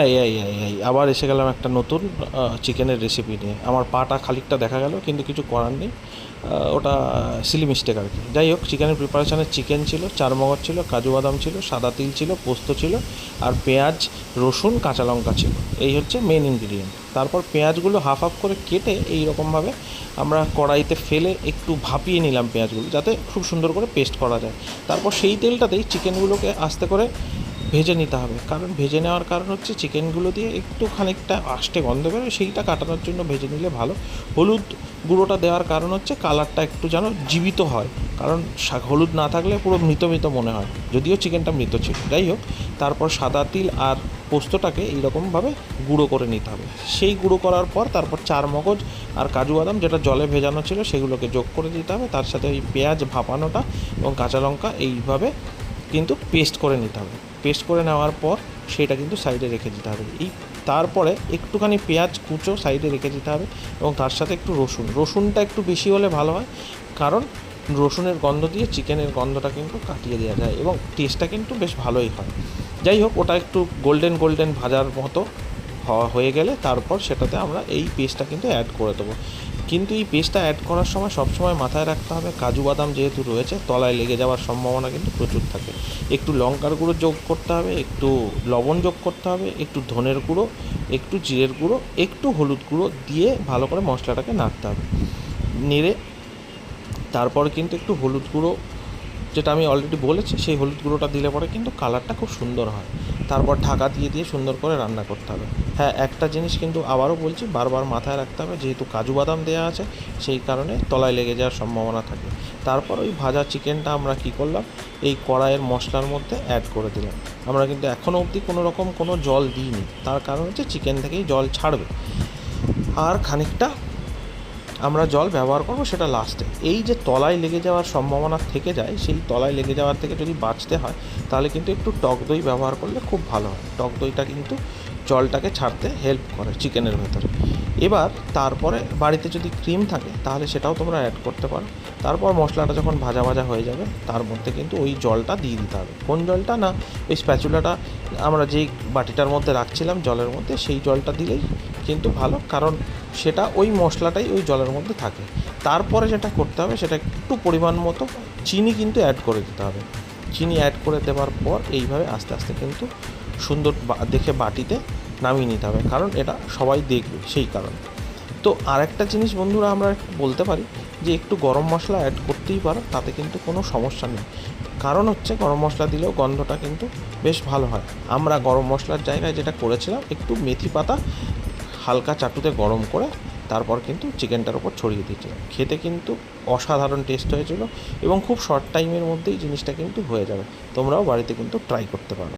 এই এই এই এই, আবার এসে গেলাম একটা নতুন চিকেনের রেসিপি নিয়ে। আমার পাটা খালিকটা দেখা গেল, কিন্তু কিছু করার নেই। ওটা সিলি মিস্টেক আর কি। যাই হোক চিকেনের প্রিপারেশানে চিকেন ছিল, চারমগজ ছিল, কাজু বাদাম ছিল, সাদা তিল ছিল, পোস্ত ছিল, আর পেঁয়াজ, রসুন, কাঁচা লঙ্কা ছিল। এই হচ্ছে মেন ইনগ্রিডিয়েন্ট তারপর পেঁয়াজগুলো হাফ হাফ করে কেটে এই রকমভাবে আমরা কড়াইতে ফেলে একটু ভাপিয়ে নিলাম পেঁয়াজগুলো, যাতে খুব সুন্দর করে পেস্ট করা যায়। তারপর সেই তেলটাতেই চিকেনগুলোকে আস্তে করে ভেজে নিতে হবে। কারণ ভেজে নেওয়ার কারণ হচ্ছে চিকেনগুলো দিয়ে একটু খানিকটা আষ্টে গন্ধ বেরোয়, সেইটা কাটানোর জন্য ভেজে নিলে ভালো। হলুদ গুঁড়োটা দেওয়ার কারণ হচ্ছে কালারটা একটু যেন জীবিত হয়। কারণ হলুদ না থাকলে পুরো মৃত মৃত মনে হয়। যদিও চিকেনটা মৃত ছিল। যাই হোক, তারপর সাদা তিল আর পোস্তটাকে এইরকমভাবে গুঁড়ো করে নিতে হবে। সেই গুঁড়ো করার পর তারপর চার মগজ আর কাজু বাদাম যেটা জলে ভেজানো ছিল সেগুলোকে যোগ করে দিতে হবে। তার সাথে ওই পেঁয়াজ ভাপানোটা এবং কাঁচা লঙ্কা এইভাবে কিন্তু পেস্ট করে নিতে হবে। পেস্ট করে নেওয়ার পর সেটা কিন্তু সাইডে রেখে দিতে হবে। এই তারপরে একটুখানি পেঁয়াজ কুচো সাইডে রেখে দিতে হবে এবং তার সাথে একটু রসুন। রসুনটা একটু বেশি হলে ভালো হয়, কারণ রসুনের গন্ধ দিয়ে চিকেনের গন্ধটা কিন্তু কাটিয়ে দেওয়া যায় এবং টেস্টটা কিন্তু বেশ ভালোই হয়। যাই হোক, ওটা একটু গোল্ডেন গোল্ডেন ভাজার মতো হয়ে গেলে তারপর সেটাতে আমরা এই পেস্টটা কিন্তু অ্যাড করে দেবো। কিন্তু এই পেস্টটা অ্যাড করার সময় সবসময় মাথায় রাখতে হবে, কাজু বাদাম যেহেতু রয়েছে, তলায় লেগে যাওয়ার সম্ভাবনা কিন্তু প্রচুর থাকে। একটু লঙ্কার গুঁড়ো যোগ করতে হবে, একটু লবণ যোগ করতে হবে, একটু ধনের গুঁড়ো, একটু জিরের গুঁড়ো, একটু হলুদ গুঁড়ো দিয়ে ভালো করে মশলাটাকে নাড়তে হবে। নেড়ে তারপর কিন্তু একটু হলুদ গুঁড়ো, যেটা আমি অলরেডি বলেছি, সেই হলুদ গুঁড়োটা দিলে পরে কিন্তু কালারটা খুব সুন্দর হয়। তারপর ঢাকা দিয়ে দিয়ে সুন্দর করে রান্না করতে হবে। হ্যাঁ একটা জিনিস কিন্তু আবারও বলছি, বারবার মাথায় রাখতে হবে, যেহেতু কাজু বাদাম দেওয়া আছে, সেই কারণে তলায় লেগে যাওয়ার সম্ভাবনা থাকে। তারপর ওই ভাজা চিকেনটা আমরা কী করলাম, এই কড়াইয়ের মশলার মধ্যে অ্যাড করে দিলাম। আমরা কিন্তু এখনও অবধি কোনো রকম কোনো জল দিইনি, তার কারণ হচ্ছে চিকেন থেকেই জল ছাড়বে। আর খানিকটা আমরা জল ব্যবহার করব সেটা লাস্টে এই যে তলায় লেগে যাওয়ার সম্ভাবনা থেকে যায়, সেই তলায় লেগে যাওয়ার থেকে যদি বাঁচতে হয়, তাহলে কিন্তু একটু টক দই ব্যবহার করলে খুব ভালো হয়। টক দইটা কিন্তু জলটাকে ছাড়তে হেল্প করে চিকেনের ভেতরে। এবার তারপরে বাড়িতে যদি ক্রিম থাকে, তাহলে সেটাও তোমরা অ্যাড করতে পারো। তারপর মশলাটা যখন ভাজা ভাজা হয়ে যাবে, তার মধ্যে কিন্তু ওই জলটা দিয়ে দিতে হবে। কোন জলটা? না, ওই স্প্যাচুলাটা আমরা যেই বাটিটার মধ্যে রাখছিলাম জলের মধ্যে, সেই জলটা দিলেই কিন্তু ভালো, কারণ সেটা ওই মশলাটাই ওই জলের মধ্যে থাকে। তারপরে যেটা করতে হবে, সেটা একটু পরিমাণ মতো চিনি কিন্তু অ্যাড করে দিতে হবে। চিনি অ্যাড করে দেওয়ার পর এইভাবে আস্তে আস্তে কিন্তু সুন্দর দেখে বাটিতে নামিয়ে নিতে হবে, কারণ এটা সবাই দেখবে সেই কারণে। তো আরেকটা জিনিস বন্ধুরা আমরা বলতে পারি যে একটু গরম মশলা অ্যাড করতেই পারো, তাতে কিন্তু কোনো সমস্যা নেই। কারণ হচ্ছে গরম মশলা দিলেও গন্ধটা কিন্তু বেশ ভালো হয়। আমরা গরম মশলার জায়গায় যেটা করেছিলাম, একটু মেথি পাতা হালকা চাটুতে গরম করে তারপর কিন্তু চিকেনটার উপর ছড়িয়ে দিয়েছিলাম। খেতে কিন্তু অসাধারণ টেস্ট হয়েছিল এবং খুব শর্ট টাইমের মধ্যেই জিনিসটা কিন্তু হয়ে যাবে। তোমরাও বাড়িতে কিন্তু ট্রাই করতে পারো।